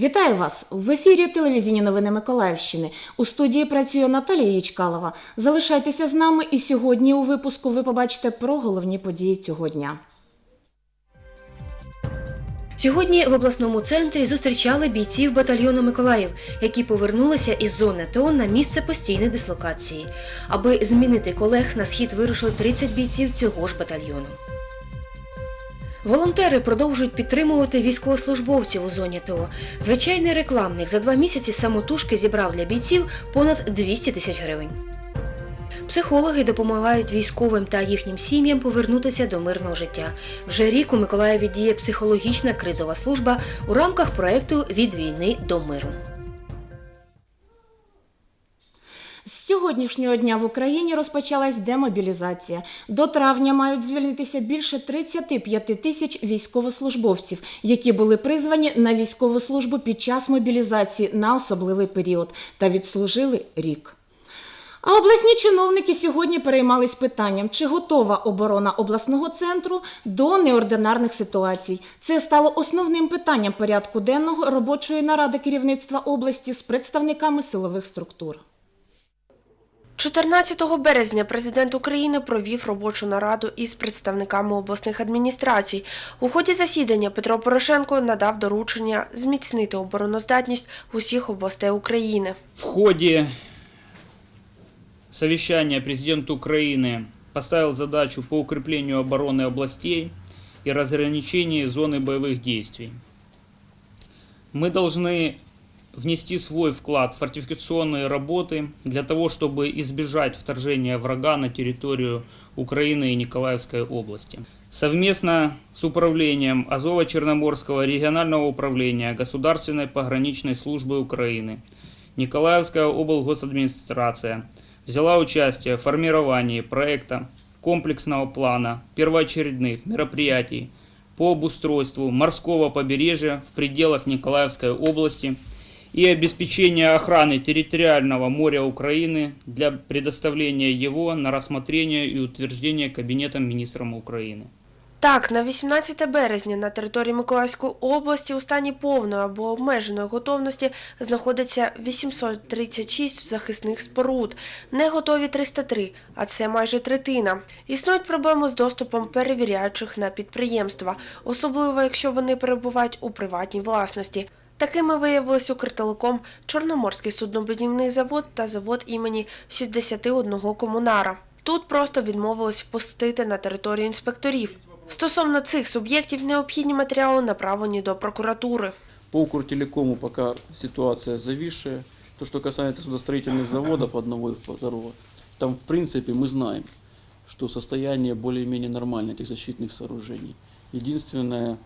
Вітаю вас в ефірі телевізійні новини Миколаївщини. У студії працює Наталія Ячкалова. Залишайтеся з нами, і сьогодні у випуску ви побачите про головні події цього дня. Сьогодні в обласному центрі зустрічали бійців батальйону Миколаїв, які повернулися із зони ТО на місце постійної дислокації. Аби змінити колег, на схід вирушили 30 бійців цього ж батальйону. Волонтери продовжують підтримувати військовослужбовців у зоні ТО. Звичайний рекламник за два місяці самотужки зібрав для бійців понад 200 тисяч гривень. Психологи допомагають військовим та їхнім сім'ям повернутися до мирного життя. Вже рік у Миколаєві діє психологічна кризова служба у рамках проекту Від війни до миру. Сьогоднішнього дня в Україні розпочалась демобілізація. До травня мають звільнитися більше 35 тисяч військовослужбовців, які були призвані на військову службу під час мобілізації на особливий період та відслужили рік. А обласні чиновники сьогодні переймались питанням, чи готова оборона обласного центру до неординарних ситуацій. Це стало основним питанням порядку денного робочої наради керівництва області з представниками силових структур. 14 березня президент України провів робочу нараду із представниками обласних адміністрацій. У ході засідання Петро Порошенко надав доручення зміцнити обороноздатність усіх областей України. В ходе совещания президент Украины поставил задачу по укреплению обороны областей и разграничению зоны боевых действий. Мы должны внести свой вклад в фортификационные работы для того, чтобы избежать вторжения врага на территорию Украины и Николаевской области. Совместно с управлением Азово-Черноморского регионального управления Государственной пограничной службы Украины Николаевская облгосадминистрация взяла участие в формировании проекта комплексного плана первоочередных мероприятий по обустройству морского побережья в пределах Николаевской области и обеспечения охраны территориального моря Украины для предоставления его на рассмотрение и утверждение Кабинетом министром Украины. Так, на 18 березня на території Миколаївської області у стані повної або обмеженої готовності знаходиться 836 захисних споруд, не готові 303, а це майже третина. Існують проблеми з доступом перевіряючих на підприємства, особливо якщо вони перебувають у приватній власності. Такими виявились Укртелеком, Чорноморський суднобудівний завод та завод імені 61 комунара. Тут просто відмовились впустити на територію інспекторів. Стосовно цих суб'єктів необхідні матеріали направлені до прокуратури. По Укртелекому пока ситуация зависшая. То, что касается судостроительных заводов одного и второго, там в принципе мы знаем, что состояние более-менее нормальное этих защитных сооружений. Единственное,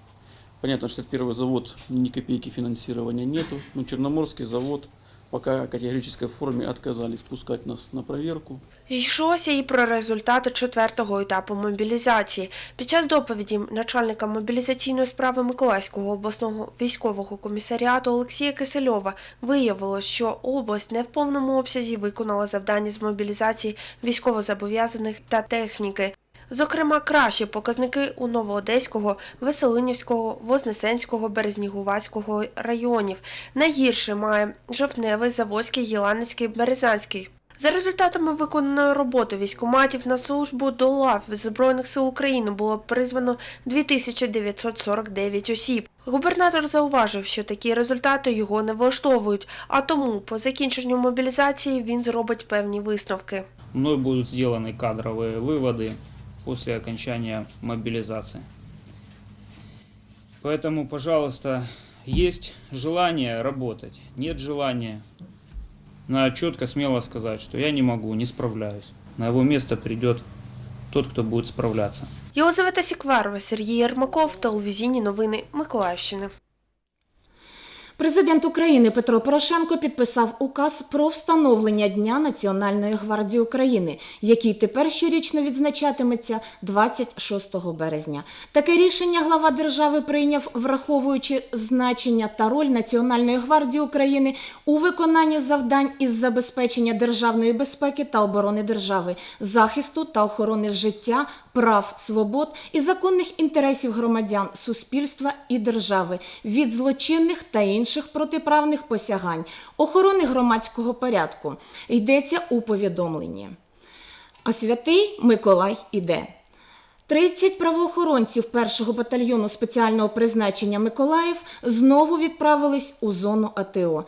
понятно, 61 завод ни копейки финансирования нету, но Черноморский завод пока категорической форме отказались пускать нас на проверку. Йшлося і про результати четвертого етапу мобілізації. Під час доповіді начальника мобілізаційної справи Миколаївського обласного військового комісаріату Олексія Кисельова виявилось, що область не в повному обсязі виконала завдання з мобілізації військовозобов'язаних та техніки. Зокрема, кращі показники у Новоодеського, Веселинівського, Вознесенського, Березнігувацького районів. Найгірше має Жовтневий, Заводський, Єланицький, Березанський. За результатами виконаної роботи військоматів на службу до лав Збройних сил України було призвано 2949 осіб. Губернатор зауважив, що такі результати його не влаштовують, а тому по закінченню мобілізації він зробить певні висновки. Мной будут сделаны кадровые выводы после окончания мобилизации. Поэтому, пожалуйста, есть желание работать, нет желания. Надо четко, смело сказать, что я не могу, не справляюсь. На его место придет тот, кто будет справляться. Єлизавета Сікварова, Сергій Єрмаков, телевізійні новини Миколаївщини. Президент України Петро Порошенко підписав указ про встановлення Дня Національної гвардії України, який тепер щорічно відзначатиметься 26 березня. Таке рішення глава держави прийняв, враховуючи значення та роль Національної гвардії України у виконанні завдань із забезпечення державної безпеки та оборони держави, захисту та охорони життя, прав, свобод і законних інтересів громадян, суспільства і держави від злочинних та інших протиправних посягань, охорони громадського порядку. Йдеться у повідомленні. А святий Миколай іде. 30 правоохоронців першого батальйону спеціального призначення Миколаїв знову відправились у зону АТО.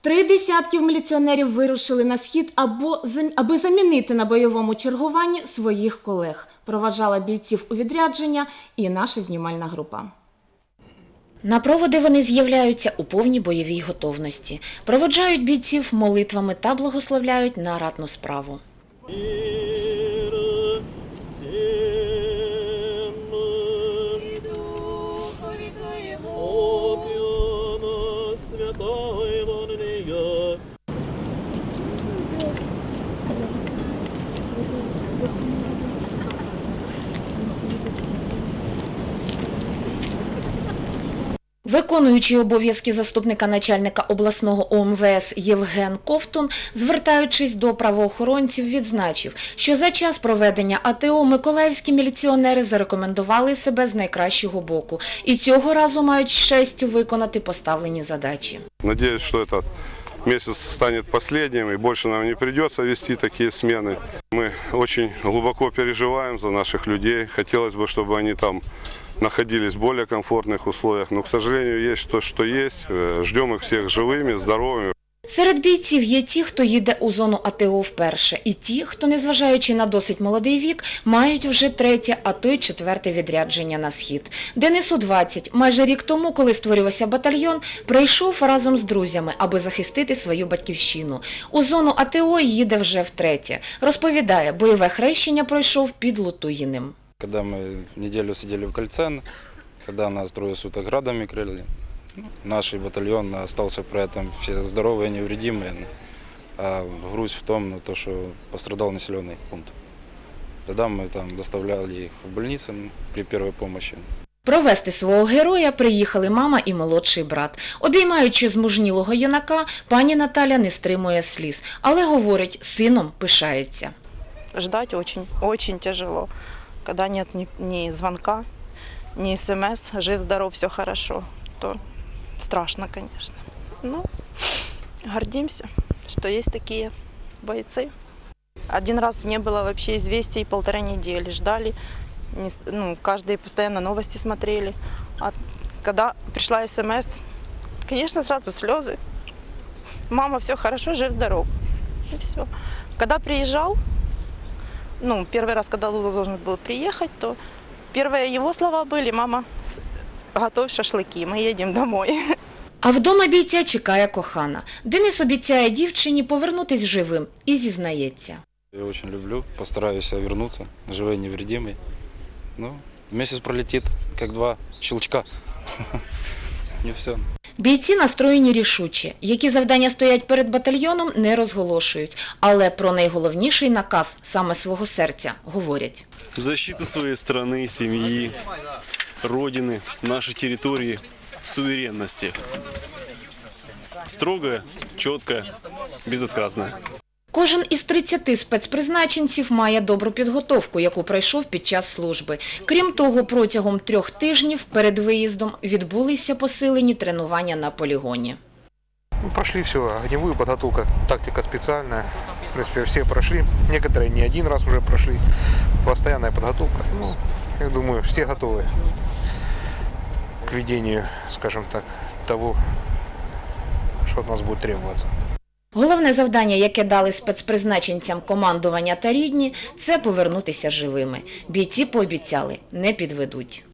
Три десятків міліціонерів вирушили на схід, або аби замінити на бойовому чергуванні своїх колег. Проважала бійців у відрядження і наша знімальна група. На проводи вони з'являються у повній бойовій готовності, проводжають бійців молитвами та благословляють на ратну справу. Виконуючий обов'язки заступника начальника обласного ОМВС Євген Ковтун, звертаючись до правоохоронців, відзначив, що за час проведення АТО миколаївські міліціонери зарекомендували себе з найкращого боку і цього разу мають з честю виконати поставлені задачі. Надеюсь, что этот месяц станет последним и больше нам не придется вести такие смены. Мы очень глубоко переживаем за наших людей. Хотелось бы, чтобы они там находились в более комфортных условиях. Но, к сожалению, есть то, что есть. Э, Ждем их всех живыми, здоровыми. Серед бійців є ті, хто їде у зону АТО вперше, і ті, хто, незважаючи на досить молодий вік, мають вже третє, а то й четверте відрядження на схід. Денису 20. Майже рік тому, коли створювався батальйон, прийшов разом з друзями, аби захистити свою батьківщину. У зону АТО їде вже втретє. Розповідає, бойове хрещення пройшов під Лутуїним. Когда мы неделю сидели в кольце, когда нас трое суток градами крыли, ну, наш батальон остался при этом все здоровые, невредимые. А грусть в том, ну, то, что пострадал населенный пункт. Тогда мы там доставляли их в больницу ну, при первой помощи. Провести свого героя приїхали мама і молодший брат. Обіймаючи змужнілого юнака, пані Наталя не стримує сліз, але говорить, сином пишається. ждать очень, очень тяжело, Когда нет ни, ни звонка, ни смс, жив-здоров, все хорошо, то страшно, конечно. Ну, гордимся, что есть такие бойцы. Один раз не было вообще известий, полтора недели ждали, не ну, каждый постоянно новости смотрели. А когда пришла смс, конечно, сразу слезы. Мама, все хорошо, жив-здоров. И все. Когда приезжал, ну, первый раз, когда Луза должен был приехать, то первые его слова были, мама, с- готовь шашлыки, мы едем домой. А вдома бійця чекає кохана. Денис обіцяє дівчині повернутись живим і зізнається. Я очень люблю, постараюсь вернуться, живой, невредимый. Ну, месяц пролетит, как два щелчка. И все. Бійці настроєні рішучі. Які завдання стоять перед батальйоном, не розголошують. Але про найголовніший наказ саме свого серця говорять. защита своєї країни, сім'ї, родини, нашої території, суверенності. Строгая, четкая, безотказная. Кожен із 30 спецпризначенців має добру підготовку, яку пройшов під час служби. Крім того, протягом трьох тижнів перед виїздом відбулися посилені тренування на полігоні. Ну, прошли все, огневую подготовку, тактика специальная. В принципе, все прошли. Некоторые не один раз уже прошли. Постоянная подготовка. Ну, я думаю, все готовы к ведению, скажем так, того, что от нас будет требоваться. Головне завдання, яке дали спецпризначенцям командування та рідні, це повернутися живими. Бійці пообіцяли, не підведуть.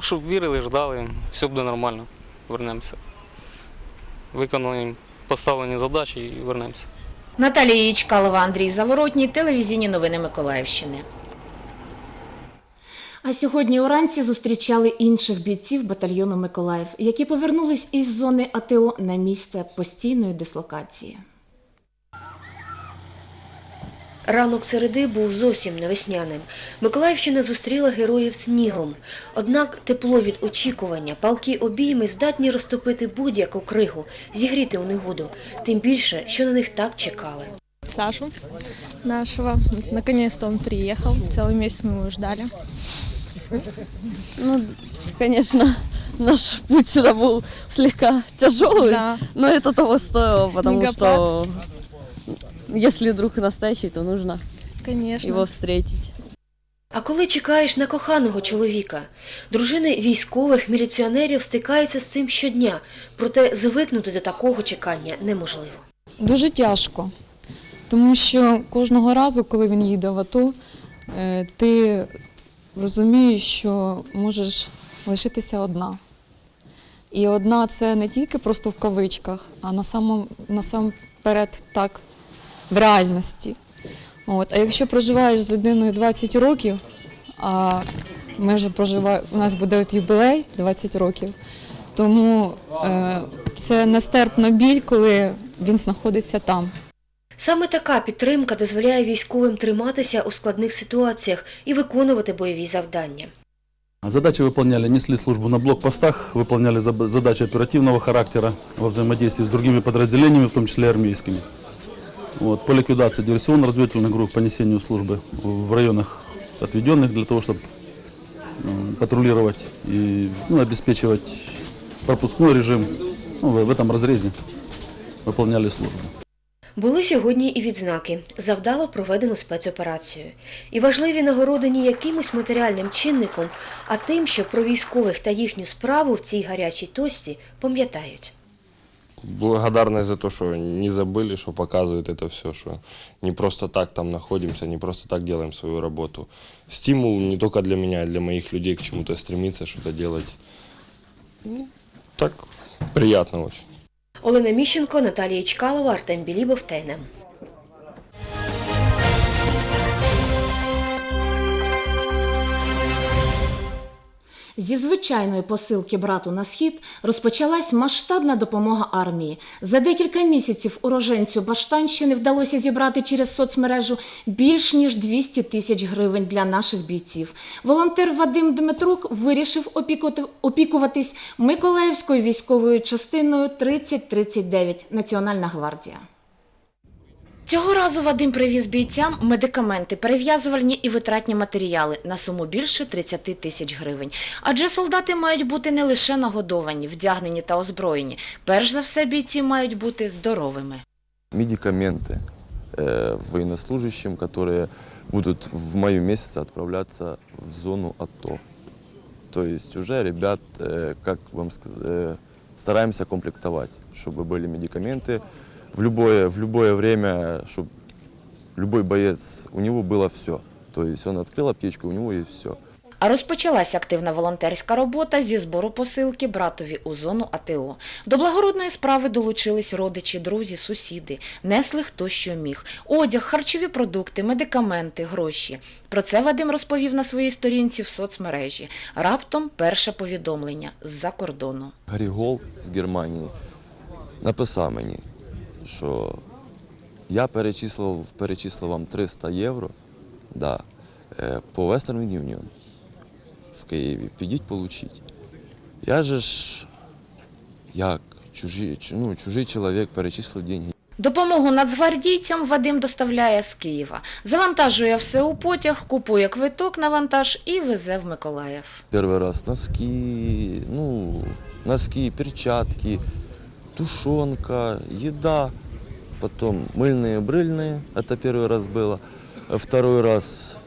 Щоб вірили, ждали, все буде нормально, вернемося. Виконуємо поставлені задачі і вернемося. Наталія Ячкалова, Андрій Заворотній, телевізійні новини Миколаївщини. А сьогодні уранці зустрічали інших бійців батальйону Миколаїв, які повернулись із зони АТО на місце постійної дислокації. Ранок середи був зовсім не весняним. Миколаївщина зустріла героїв снігом. Однак тепло від очікування, палкі обійми здатні розтопити будь-яку кригу, зігріти у негоду, тим більше, що на них так чекали. Сашу нашего. Наконец-то он приехал. Целый месяц мы его ждали. Ну, конечно, наш путь сюда был слегка тяжелый, Да. но это того стоило, потому Снегопад. что если друг настоящий, то нужно Конечно. его встретить. А коли чекаєш на коханого чоловіка, дружини військових міліціонерів стикаються з цим щодня, проте звикнути до такого чекання неможливо. Дуже тяжко, тому що кожного разу, коли він їде в АТО, е, ти розумієш, що можеш лишитися одна. І одна це не тільки просто в кавичках, а насамперед так в реальності. От. А якщо проживаєш з людиною 20 років, а ми вже проживаємо, у нас буде от юбілей 20 років, тому е, це нестерпно біль, коли він знаходиться там. Саме така підтримка дозволяє військовим триматися у складних ситуаціях і виконувати бойові завдання. Задачи выполняли, несли службу на блокпостах, выполняли задачи оперативного характера во взаимодействии с другими подразделениями, в том числе и армейскими Вот, по ликвидации диверсионно-разведывательных групп, по несению службы в районах, отведенных для того, чтобы м, патрулировать и ну, обеспечивать пропускной режим. Ну, в, в этом разрезе выполняли службу. Були сьогодні і відзнаки за вдало проведену спецоперацію. І важливі нагороди не якимось матеріальним чинником, а тим, що про військових та їхню справу в цій гарячій точці пам'ятають. благодарность за то, что не забыли, что показывают это все, что не просто так там находимся, не просто так делаем свою работу. Стимул не только для меня, а для моих людей к чему-то стремиться, что-то делать. Ну, так приятно очень. Олена Міщенко, Наталія Чкалова, Артем Білібов, ТНМ. Зі звичайної посилки брату на схід розпочалась масштабна допомога армії. За декілька місяців уроженцю Баштанщини вдалося зібрати через соцмережу більш ніж 200 тисяч гривень для наших бійців. Волонтер Вадим Дмитрук вирішив опікуватись Миколаївською військовою частиною 3039 Національна гвардія. Цього разу Вадим привіз бійцям медикаменти, перев'язувальні і витратні матеріали на суму більше 30 тисяч гривень. Адже солдати мають бути не лише нагодовані, вдягнені та озброєні. Перш за все, бійці мають бути здоровими. медикаменты э, военнослужащим, которые будут в мае месяце отправляться в зону АТО. То есть уже ребят, э, как вам сказать, э, стараемся комплектовать, чтобы были медикаменты в любое, в любое время, чтобы любой боец, у него было все. То есть он открыл аптечку, у него есть все. А розпочалась активна волонтерська робота зі збору посилки братові у зону АТО. До благородної справи долучились родичі, друзі, сусіди. Несли хто що міг. Одяг, харчові продукти, медикаменти, гроші. Про це Вадим розповів на своїй сторінці в соцмережі. Раптом перше повідомлення з-за кордону. Грігол з Германії написав мені, що я перечислив, перечислив вам 300 євро да, е, по Western Union в Києві. Підіть получіть. Я же ж як чужий, ну, чужий чоловік перечислив деньги. Допомогу нацгвардійцям Вадим доставляє з Києва. Завантажує все у потяг, купує квиток на вантаж і везе в Миколаїв. Первый раз носки, ну, носки, перчатки, тушенка, еда, потом мыльные, брыльные, это первый раз было. А Второй раз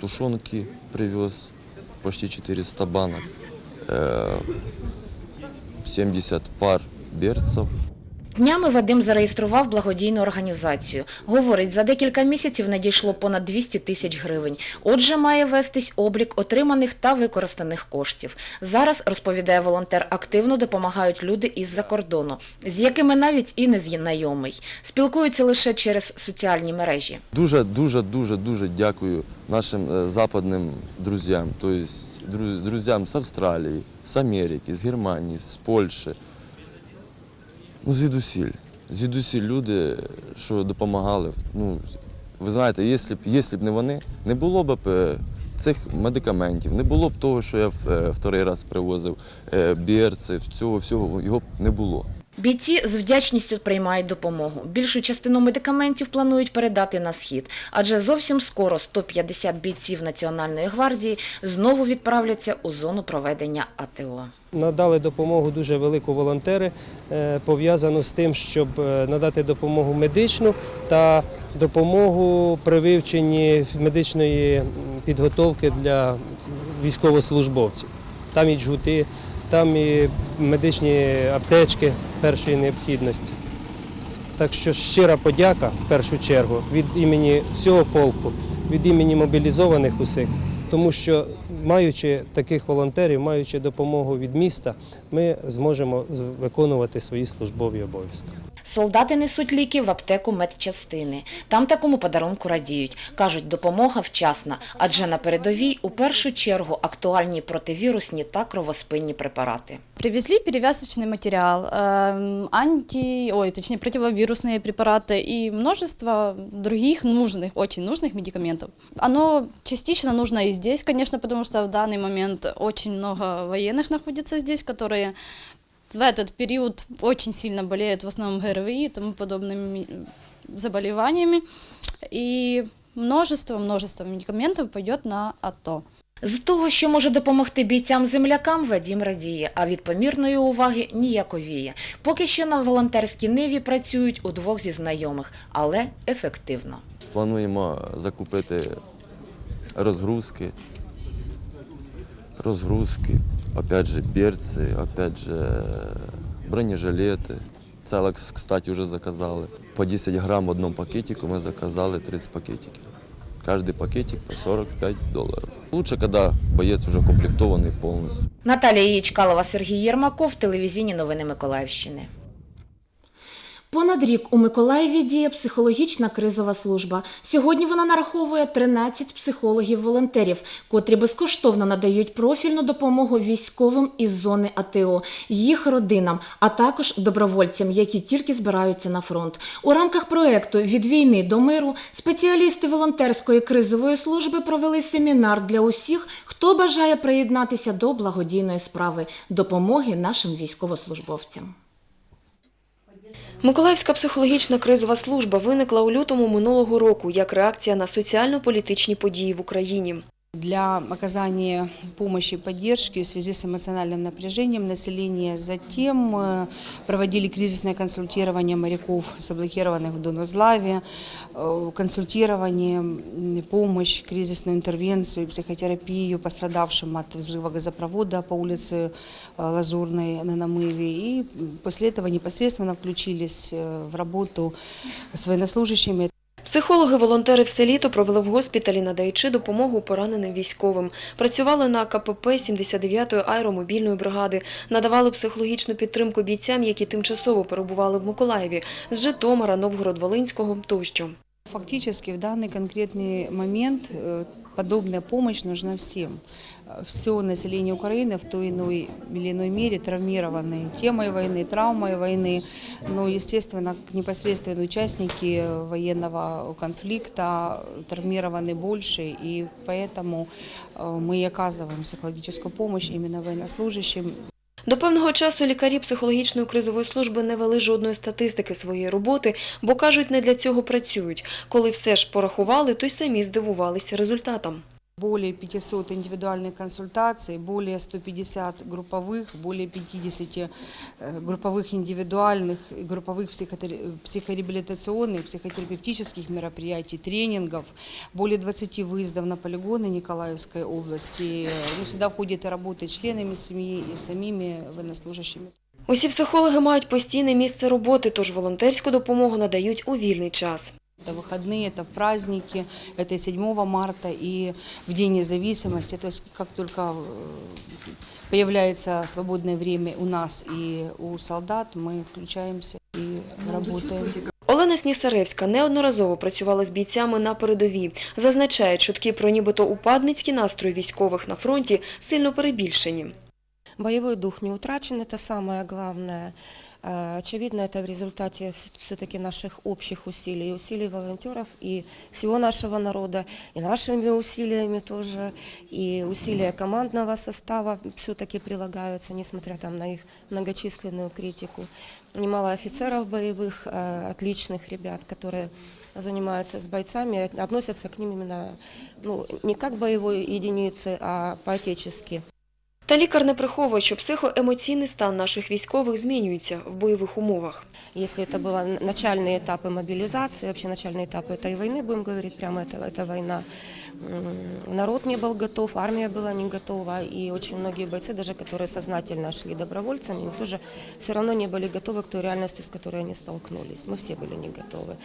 тушенки привез, почти 400 банок, э, 70 пар берцев. Днями Вадим зареєстрував благодійну організацію. Говорить, за декілька місяців надійшло понад 200 тисяч гривень. Отже, має вестись облік отриманих та використаних коштів. Зараз, розповідає волонтер, активно допомагають люди із-за кордону, з якими навіть і не знайомий. Спілкуються лише через соціальні мережі. Дуже, дуже, дуже, дуже дякую нашим э, западным друзьям, то есть друз- друзьям с Америки, з Германії, з Польщі. Ну, звідусіль. Звідусіль люди, що допомагали. Ну, ви знаєте, якщо б, не вони, не було б е, цих медикаментів, не було б того, що я е, вторий раз привозив е, бірців, цього всього, його б не було. Бійці з вдячністю приймають допомогу. Більшу частину медикаментів планують передати на схід, адже зовсім скоро 150 бійців Національної гвардії знову відправляться у зону проведення АТО. Надали допомогу дуже велику волонтери, е, пов'язану з тим, щоб е, надати допомогу медичну та допомогу при вивченні медичної підготовки для військовослужбовців. Там і джгути, там і медичні аптечки першої необхідності. Так що щира подяка в першу чергу від імені всього полку, від імені мобілізованих усіх, тому що маючи таких волонтерів, маючи допомогу від міста, ми зможемо виконувати свої службові обов'язки. Солдати несуть ліки в аптеку медчастини. Там такому подарунку радіють. Кажуть, допомога вчасна, адже на передовій у першу чергу актуальні противірусні та кровоспинні препарати. Привезли перевязочный материал, эм, анти, ой, точнее противовирусные препараты и множество других нужных, очень нужных медикаментов. Оно частично нужно и здесь, конечно, потому что в данный момент очень много военных находится здесь, которые в этот период очень сильно болеют в основном ГРВИ и тому подобными заболеваниями. И множество, множество медикаментов пойдет на АТО. З того, що може допомогти бійцям-землякам, Вадім радіє, а від помірної уваги ніяковіє. Поки що на волонтерській ниві працюють удвох зі знайомих, але ефективно. Плануємо закупити розгрузки, розгрузки, опять же берці, опять же бронежилети. Целекс, кстати, вже заказали. По 10 грам в одному пакетику ми заказали 30 пакетиків. Каждый пакетик по 45 долларов. Лучше, когда боец уже комплектованный полностью. Наталія Ячкалова, Сергій Єрмаков, телевізійні новини Миколаївщини. Понад рік у Миколаєві діє психологічна кризова служба. Сьогодні вона нараховує 13 психологів-волонтерів, котрі безкоштовно надають профільну допомогу військовим із зони АТО, їх родинам, а також добровольцям, які тільки збираються на фронт. У рамках проекту Від війни до миру спеціалісти волонтерської кризової служби провели семінар для усіх, хто бажає приєднатися до благодійної справи допомоги нашим військовослужбовцям. Миколаївська психологічна кризова служба виникла у лютому минулого року як реакція на соціально-політичні події в Україні. Для оказания помощи и поддержки в связи с эмоциональным напряжением населения. Затем э, проводили кризисное консультирование моряков, заблокированных в Донузлаве, э, консультирование, помощь, кризисную интервенцию, психотерапию пострадавшим от взрыва газопровода по улице э, Лазурной на Намыве. И после этого непосредственно включились в работу с военнослужащими. Психологи-волонтери все літо провели в госпіталі, надаючи допомогу пораненим військовим. Працювали на КПП 79-ї аеромобільної бригади, надавали психологічну підтримку бійцям, які тимчасово перебували в Миколаєві, з Житомира, Новгород-Волинського тощо. Фактически в данный конкретный момент э, подобная помощь нужна всем. Все население Украины в той иной или иной мере травмированы темой войны, травмой войны. Но, естественно, непосредственные участники военного конфликта травмированы больше, и поэтому э, мы и оказываем психологическую помощь именно военнослужащим. До певного часу лікарі психологічної кризової служби не вели жодної статистики своєї роботи, бо кажуть, не для цього працюють. Коли все ж порахували, то й самі здивувалися результатам. Более 500 индивидуальных консультаций, более 150 групповых, более 50 э, групповых индивидуальных, и групповых психотер- психореабилитационных, психотерапевтических мероприятий, тренингов, более 20 выездов на полигоны Николаевской области. Ну, сюда входит и работа с членами семьи, и самими военнослужащими. Усі психологи мають постійне місце роботи, тож волонтерську допомогу надають у вільний час. Это выходные, это праздники, это и 7 марта и в День независимости. То есть как только э, появляется свободное время у нас и у солдат, мы включаемся и работаем. Олена Снісаревська неодноразово працювала з бійцями на передовій. Зазначає, чутки про нібито упадницькі настрої військових на фронті сильно перебільшені. Боевой дух не утрачен, это самое главное. Э, Очевидно, это в результате все-таки наших общих усилий, усилий волонтеров и всего нашего народа, и нашими усилиями тоже, и усилия командного состава все-таки прилагаются, несмотря там на их многочисленную критику. Немало офицеров боевых, э, отличных ребят, которые занимаются с бойцами, относятся к ним именно ну, не как боевой единицы, а по-отечески. Та лікар не приховує, що психоемоційний стан наших військових змінюється в бойових умовах. Если это были начальные этапы мобилизации, вообще начальные этапы этой войны, будем говорить прямо, это, это война, м, народ не был готов, армия была не готова, и очень многие бойцы, даже которые сознательно шли добровольцами, они тоже все равно не были готовы к той реальности, с которой они столкнулись. Мы все были не готовы.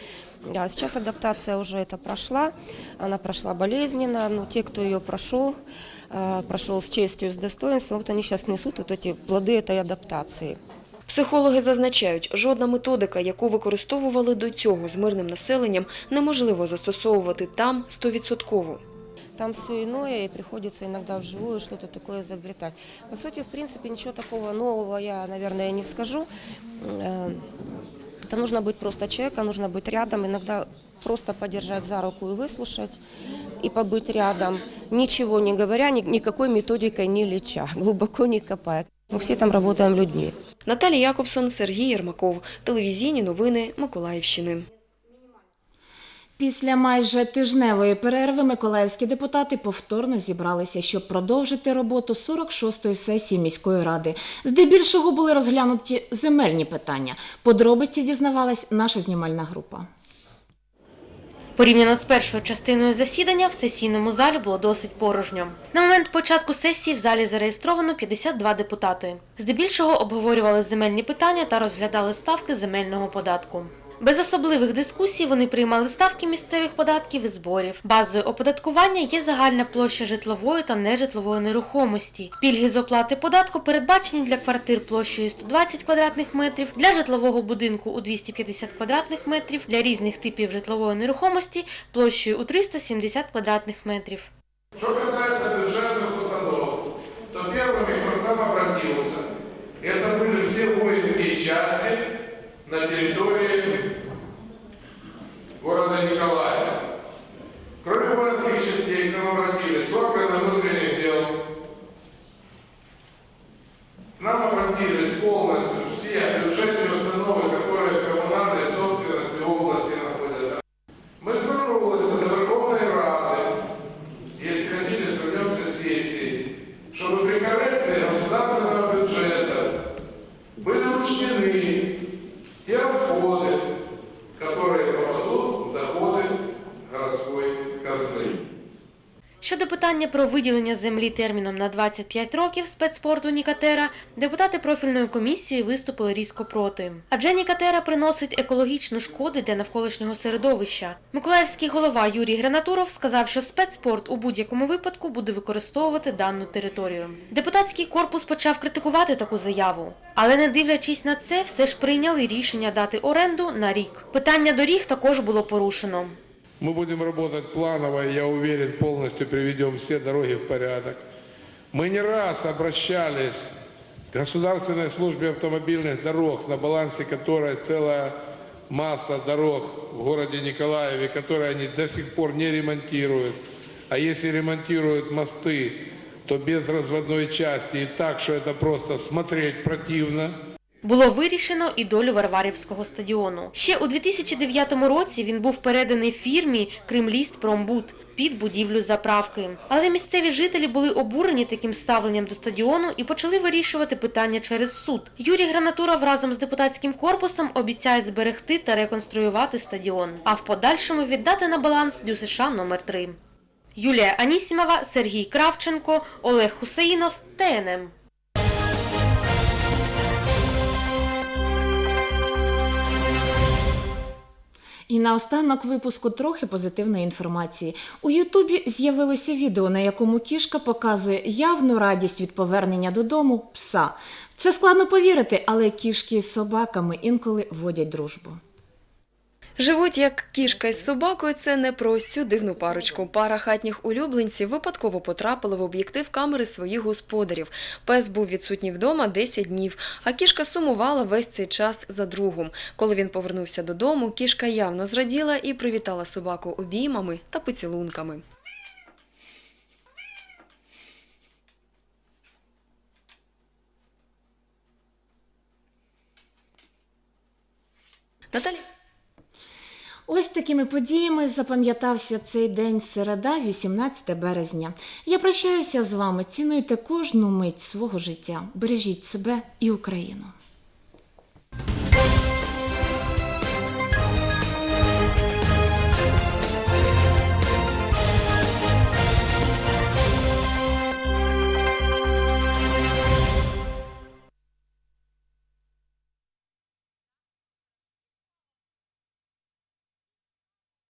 Да, сейчас адаптация уже это прошла, она прошла болезненно, но те, кто ее прошел, э, прошел с честью, с достоинством, вот они сейчас несут вот эти плоды этой адаптации. Психологи зазначають, жодна методика, яку використовували до цього з мирним населенням, неможливо застосовувати там стовідсотково. Там все иное, и приходится иногда вживую что-то такое изобретать. По сути, в принципе, ничего такого нового я, наверное, не скажу. Э, Это нужно быть просто человеком, нужно быть рядом, иногда просто подержать за руку и выслушать, и побыть рядом, ничего не говоря, ни- никакой методикой не леча, глубоко не копая. Мы все там работаем людьми. Наталія Якобсон, Сергій Єрмаков. Телевізійні новини Миколаївщини. Після майже тижневої перерви миколаївські депутати повторно зібралися, щоб продовжити роботу 46-ї сесії міської ради. Здебільшого були розглянуті земельні питання. Подробиці дізнавалась наша знімальна група. Порівняно з першою частиною засідання в сесійному залі було досить порожньо. На момент початку сесії в залі зареєстровано 52 депутати. Здебільшого обговорювали земельні питання та розглядали ставки земельного податку. Без особливих дискусій вони приймали ставки місцевих податків і зборів. Базою оподаткування є загальна площа житлової та нежитлової нерухомості. Пільги з оплати податку передбачені для квартир площею 120 квадратних метрів, для житлового будинку у 250 квадратних метрів, для різних типів житлової нерухомості площею у 370 квадратних метрів. Что касается бюджетных установ, то первыми, кто к нам обратился, это были все воинские части на территории города Николая. Кроме про виділення землі терміном на 25 років спецспорту Нікатера, депутати профільної комісії виступили різко проти. Адже Нікатера приносить екологічну шкоду для навколишнього середовища. Миколаївський голова Юрій Гранатуров сказав, що спецспорт у будь-якому випадку буде використовувати дану територію. Депутатський корпус почав критикувати таку заяву, але не дивлячись на це, все ж прийняли рішення дати оренду на рік. Питання доріг також було порушено. Мы будем работать планово, и я уверен, полностью приведем все дороги в порядок. Мы не раз обращались к Государственной службе автомобильных дорог, на балансе которой целая масса дорог в городе Николаеве, которые они до сих пор не ремонтируют. А если ремонтируют мосты, то без разводной части и так, что это просто смотреть противно. було вирішено і долю Варварівського стадіону. Ще у 2009 році він був переданий фірмі Кремліст Промбуд під будівлю заправки. Але місцеві жителі були обурені таким ставленням до стадіону і почали вирішувати питання через суд. Юрій Гранатуров разом з депутатським корпусом обіцяють зберегти та реконструювати стадіон, а в подальшому віддати на баланс ДЮСШ номер 3 Юлія Анісімова, Сергій Кравченко, Олег Хусеїнов, ТНМ. І наостанок випуску трохи позитивної інформації. У Ютубі з'явилося відео, на якому кішка показує явну радість від повернення додому пса. Це складно повірити, але кішки з собаками інколи водять дружбу. Живуть як кішка із собакою. Це не про ось цю дивну парочку. Пара хатніх улюбленців випадково потрапила в об'єктив камери своїх господарів. Пес був відсутній вдома 10 днів, а кішка сумувала весь цей час за другом. Коли він повернувся додому, кішка явно зраділа і привітала собаку обіймами та поцілунками. Наталі. Ось такими подіями запам'ятався цей день середа, 18 березня. Я прощаюся з вами. Цінуйте кожну мить свого життя. Бережіть себе і Україну.